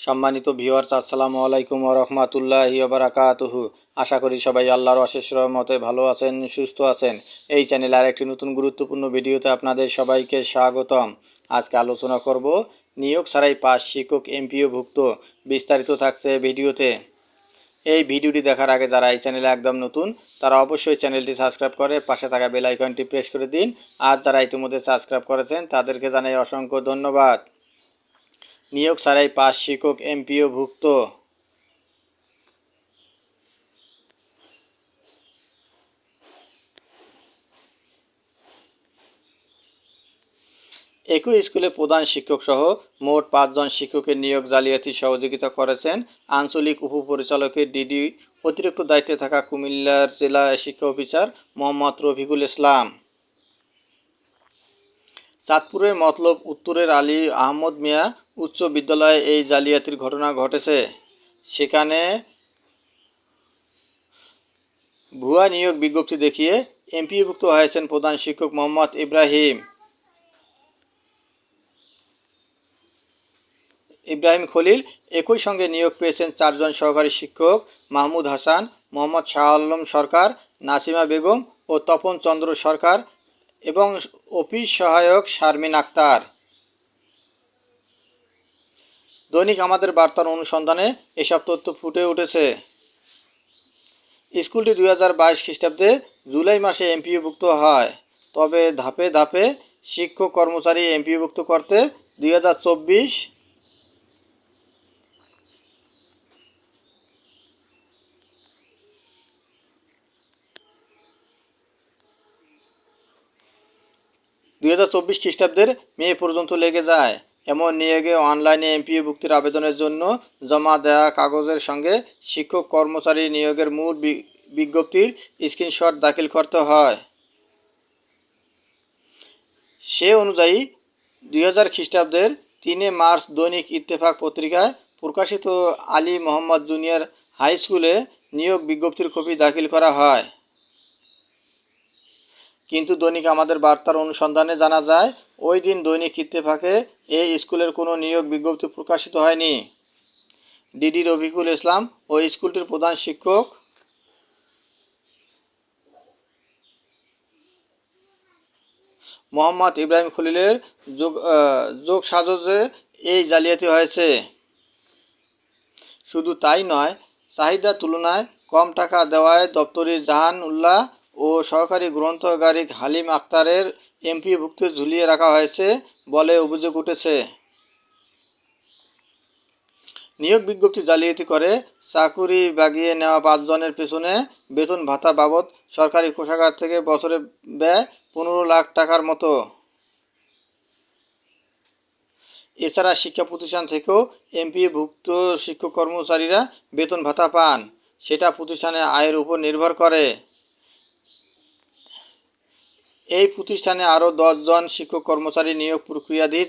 সম্মানিত ভিউয়ার্স আসসালামু আলাইকুম রহমাতুল্লাহি বারাকাতুহু। আশা করি সবাই আল্লাহর অশেষ রহমতে ভালো আছেন, সুস্থ আছেন। এই চ্যানেলে আর একটি নতুন গুরুত্বপূর্ণ ভিডিওতে আপনাদের সবাইকে স্বাগতম। আজকে আলোচনা করব নিয়োগ ছাড়াই পাঁচ শিক্ষক এমপিওভুক্ত বিস্তারিত থাকছে ভিডিওতে। এই ভিডিওটি দেখার আগে যারা এই চ্যানেলে একদম নতুন, তারা অবশ্যই চ্যানেলটি সাবস্ক্রাইব করে পাশে থাকা বেল আইকনটি প্রেস করে দিন। আর যারা ইতিমধ্যে সাবস্ক্রাইব করেছেন, তাদেরকে জানাই অসংখ্য ধন্যবাদ। নিয়োগ ছাড়াই পাঁচ শিক্ষক এমপিও ভুক্ত একই স্কুলে প্রধান শিক্ষক সহ মোট পাঁচজন শিক্ষকের নিয়োগ জালিয়াতি সহযোগিতা করেছেন আঞ্চলিক উপপরিচালকের ডিডি। অতিরিক্ত দায়িত্বে থাকা কুমিল্লার জেলা শিক্ষা অফিসার মোহাম্মদ রফিকুল ইসলাম। চাঁদপুরের মতলব উত্তরের আলী আহমদ মিয়া উচ্চ বিদ্যালয়ে এই জালিয়াতির ঘটনা ঘটেছে। সেখানে ভুয়া নিয়োগ বিজ্ঞপ্তি দেখিয়ে এমপিভুক্ত হয়েছেন প্রধান শিক্ষক মোহাম্মদ ইব্রাহিম। ইব্রাহিম খলিল, একই সঙ্গে নিয়োগ পেয়েছেন চারজন সহকারী শিক্ষক মাহমুদ হাসান, মোহাম্মদ শাহ আলম সরকার, নাসিমা বেগম ও তপন চন্দ্র সরকার। এবং অফিস সহায়ক শারমিন আক্তার। দৈনিক আমাদের বার্তার অনুসন্ধানে এসব তথ্য ফুটে উঠেছে। স্কুলটি দুই হাজার বাইশ খ্রিস্টাব্দে জুলাই মাসে এমপিওভুক্ত হয়, তবে ধাপে ধাপে শিক্ষক কর্মচারী এমপিওভুক্ত করতে দুই হাজার চব্বিশ দুই হাজার চব্বিশ খ্রিস্টাব্দের মে পর্যন্ত লেগে যায়। এমন নিয়োগে অনলাইনে এমপিও ভুক্তির আবেদনের জন্য জমা দেওয়া কাগজের সঙ্গে শিক্ষক কর্মচারী নিয়োগের মূল বিজ্ঞপ্তির স্ক্রিনশট দাখিল করতে হয়। সে অনুযায়ী দুই হাজার খ্রিস্টাব্দের তিনে মার্চ দৈনিক ইত্তেফাক পত্রিকায় প্রকাশিত আলী মোহাম্মদ জুনিয়র হাই স্কুলে নিয়োগ বিজ্ঞপ্তির কপি দাখিল করা হয়। কিন্তু দৈনিক আমাদের বার্তার অনুসন্ধানে জানা যায়, ওই দিন দৈনিক ইত্তেফাকে এই স্কুলের কোনো নিয়োগ বিজ্ঞপ্তি প্রকাশিত হয়নি। ডিডি রফিকুল ইসলাম ওই স্কুলটির প্রধান শিক্ষক মোহাম্মদ ইব্রাহিম খলিলের যোগ যোগ সাজসে এই জালিয়াতি হয়েছে। শুধু তাই নয়, চাহিদার তুলনায় কম টাকা দেওয়ায় দপ্তরি জাহান উল্লাহ ও সহকারী গ্রন্থগারিক হালিম আক্তারের এমপিভুক্ত ঝুলিয়ে রাখা হয়েছে বলে অভিযোগ উঠেছে। নিয়োগ বিজ্ঞপ্তি জালিয়াতি করে চাকুরি বাগিয়ে নেওয়া পাঁচজনের পেছনে বেতন ভাতা বাবদ সরকারি কোষাগার থেকে বছরে ব্যয় পনেরো লাখ টাকার মতো। এছাড়া শিক্ষা প্রতিষ্ঠান থেকেও এমপিভুক্ত শিক্ষক কর্মচারীরা বেতন ভাতা পান, সেটা প্রতিষ্ঠানের আয়ের উপর নির্ভর করে। এই প্রতিষ্ঠানে আরও জন শিক্ষক কর্মচারী নিয়োগ প্রক্রিয়াধীন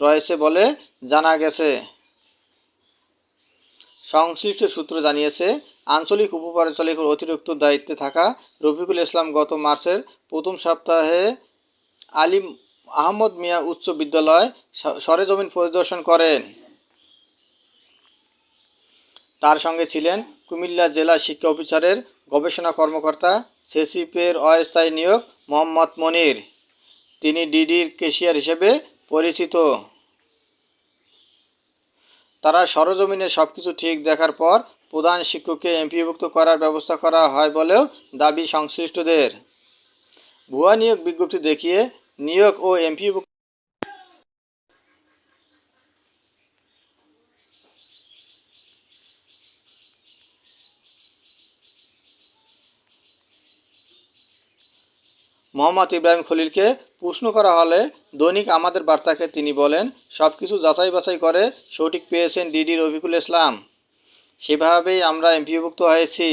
রয়েছে বলে জানা গেছে। সংশ্লিষ্ট সূত্র জানিয়েছে, আঞ্চলিক উপপরিচালকের অতিরিক্ত দায়িত্বে থাকা রফিকুল ইসলাম গত মার্চের প্রথম সপ্তাহে আলিম আহমদ মিয়া উচ্চ বিদ্যালয় সরেজমিন পরিদর্শন করেন। তার সঙ্গে ছিলেন কুমিল্লা জেলা শিক্ষা অফিসারের গবেষণা কর্মকর্তা সেসিপের অস্থায়ী নিয়োগ মোহাম্মদ মনির। তিনি ডিডির কেশিয়ার হিসেবে পরিচিত। তারা সরজমিনে সব কিছু ঠিক দেখার পর প্রধান শিক্ষককে এমপিভুক্ত করার ব্যবস্থা করা হয় বলেও দাবি সংশ্লিষ্টদের। ভুয়া নিয়োগ বিজ্ঞপ্তি দেখিয়ে নিয়োগ ও এমপিভুক্ত মোহাম্মদ ইব্রাহিম খলিলকে প্রশ্ন করা হলে দৈনিক আমাদের বার্তাকে তিনি বলেন সব কিছু যাচাই বাছাই করে সঠিক পেয়েছেন ডিডি রফিকুল ইসলাম। সেভাবেই আমরা এমপিভুক্ত হয়েছি।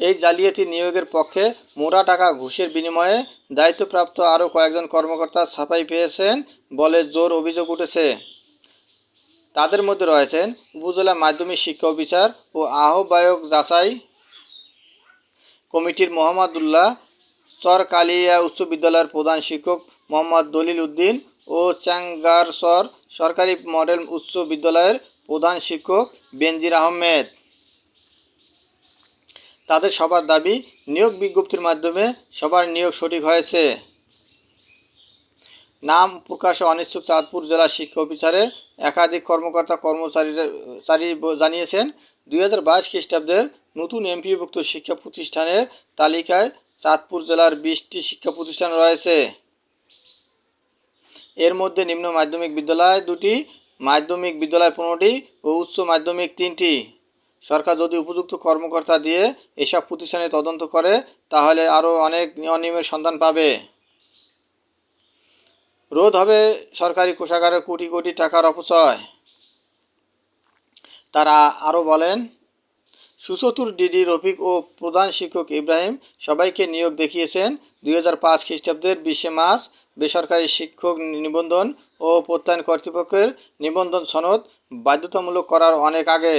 এই জালিয়াতি নিয়োগের পক্ষে মোটা টাকা ঘুষের বিনিময়ে দায়িত্বপ্রাপ্ত আরও কয়েকজন কর্মকর্তা ছাপাই পেয়েছেন বলে জোর অভিযোগ উঠেছে। তাদের মধ্যে রয়েছেন উপজেলা মাধ্যমিক শিক্ষা অফিসার ও আহ্বায়ক যাচাই কমিটির মোহাম্মদুল্লাহ সরকালিয়া উচ্চ বিদ্যালয়ের প্রধান শিক্ষক মোহাম্মদ দলিল উদ্দিন ও চ্যাঙ্গারসর সরকারি মডেল উচ্চ বিদ্যালয়ের প্রধান শিক্ষক বেনজির আহমেদ। তাদের সবার দাবি, নিয়োগ বিজ্ঞপ্তির মাধ্যমে সবার নিয়োগ সঠিক হয়েছে। নাম প্রকাশে অনিচ্ছুক চাঁদপুর জেলা শিক্ষা অফিসারের একাধিক কর্মকর্তা কর্মচারীরা চারী জানিয়েছেন দুই হাজার বাইশ খ্রিস্টাব্দের নতুন এমপিভুক্ত শিক্ষা প্রতিষ্ঠানের তালিকায় চাঁদপুর জেলার বিশটি শিক্ষা প্রতিষ্ঠান রয়েছে। এর মধ্যে নিম্ন মাধ্যমিক বিদ্যালয় দুটি, মাধ্যমিক বিদ্যালয় পনেরোটি ও উচ্চ মাধ্যমিক তিনটি। সরকার যদি উপযুক্ত কর্মকর্তা দিয়ে এসব প্রতিষ্ঠানে তদন্ত করে, তাহলে আরও অনেক অনিয়মের সন্ধান পাবে। রোধ হবে সরকারি কোষাগারে কোটি কোটি টাকার অপচয়। তারা আরও বলেন সুচতুর ডিডি রফিক ও প্রধান শিক্ষক ইব্রাহিম সবাইকে নিয়োগ দেখিয়েছেন। দুই হাজার পাঁচ খ্রিস্টাব্দের বিশে মার্চ বেসরকারি শিক্ষক নিবন্ধন ও প্রত্যয়ন কর্তৃপক্ষের নিবন্ধন সনদ বাধ্যতামূলক করার অনেক আগে।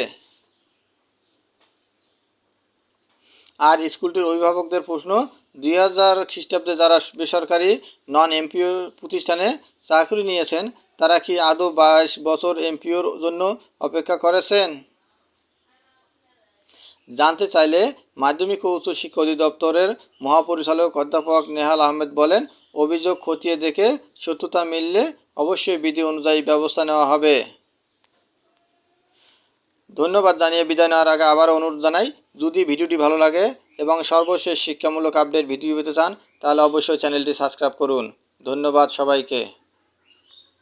আর স্কুলটির অভিভাবকদের প্রশ্ন, দুই হাজার খ্রিস্টাব্দে যারা বেসরকারি নন এমপিও প্রতিষ্ঠানে চাকরি নিয়েছেন তারা কি আদৌ বাইশ বছর এমপিওর জন্য অপেক্ষা করেছেন? জানতে চাইলে মাধ্যমিক ও উচ্চ শিক্ষা অধিদপ্তরের মহাপরিচালক অধ্যাপক নেহাল আহমেদ বলেন, অভিযোগ খতিয়ে দেখে সত্যতা মিললে অবশ্যই বিধি অনুযায়ী ব্যবস্থা নেওয়া হবে। ধন্যবাদ জানিয়ে বিদায় নেওয়ার আগে আবার অনুরোধ জানাই, যদি ভিডিওটি ভালো লাগে এবং সর্বশেষ শিক্ষামূলক আপডেট ভিডিও পেতে চান, তাহলে অবশ্যই চ্যানেলটি সাবস্ক্রাইব করুন। ধন্যবাদ সবাইকে।